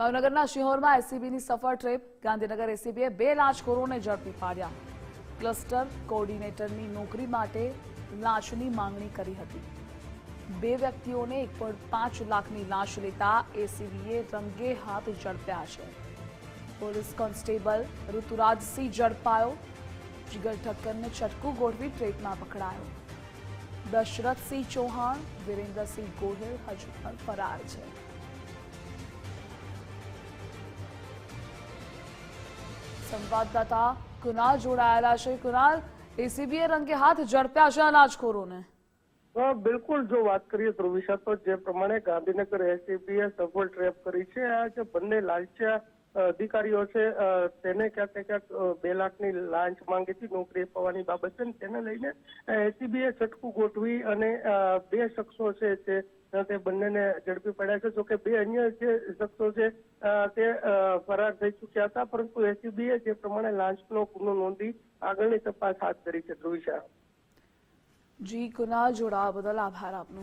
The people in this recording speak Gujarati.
ભાવનગરના શિહોરમાં એસીબીની સફળ ટ્રેપ. ગાંધીનગર એસીબીએ બે લાંચખોરોને ઝડપી પાડ્યા. ક્લસ્ટર કોઓર્ડિનેટરની નોકરી માટે લાંચની માંગણી કરી હતી. બે વ્યક્તિઓને એક પાંચ લાખની લાંચ લેતા એસીબીએ રંગે હાથ ઝડપ્યા છે. Police constable Rituraj Singh ઝડપાયો. જીગર ઠક્કરને ચટકું ગોઠવી ટ્રેકમાં પકડાયો. દશરથસિંહ ચૌહાણ, વિરેન્દ્રસિંહ ગોહિલ હજુ પણ ફરાર છે. સંવાદદાતા કુનાલ જોડાયેલા છે કુનાલ એસીબીએ રંગે હાથ ઝડપ્યા છે અનાજખોરોને અ, બિલકુલ જો વાત કરીએ ધ્રુવિશા તો જે પ્રમાણે ગાંધીનગર એસીબીએ સફળ ટ્રેપ કરી છે આ જે બંને લાલચિયા અ, અધિકારીઓ છે તેને ક્યાંક ક્યાંક બે લાખની લાંચ માંગી હતી નોકરી અપાવવાની બાબત છે તેને લઈને એસીબીએ છટકું ગોઠવી અને બે શખ્સો છે તે તે બંનેને ઝડપી પડ્યા છે. જોકે બે અન્ય જે શખ્સો છે તે ફરાર થઈ ચુક્યા હતા, પરંતુ એસીબીએ જે પ્રમાણે લાંચનો ગુનો નોંધી આગળની તપાસ હાથ ધરી છે. ધ્રુવિશા. જી કુનાલ જોડાવા બદલ આભાર આપનો.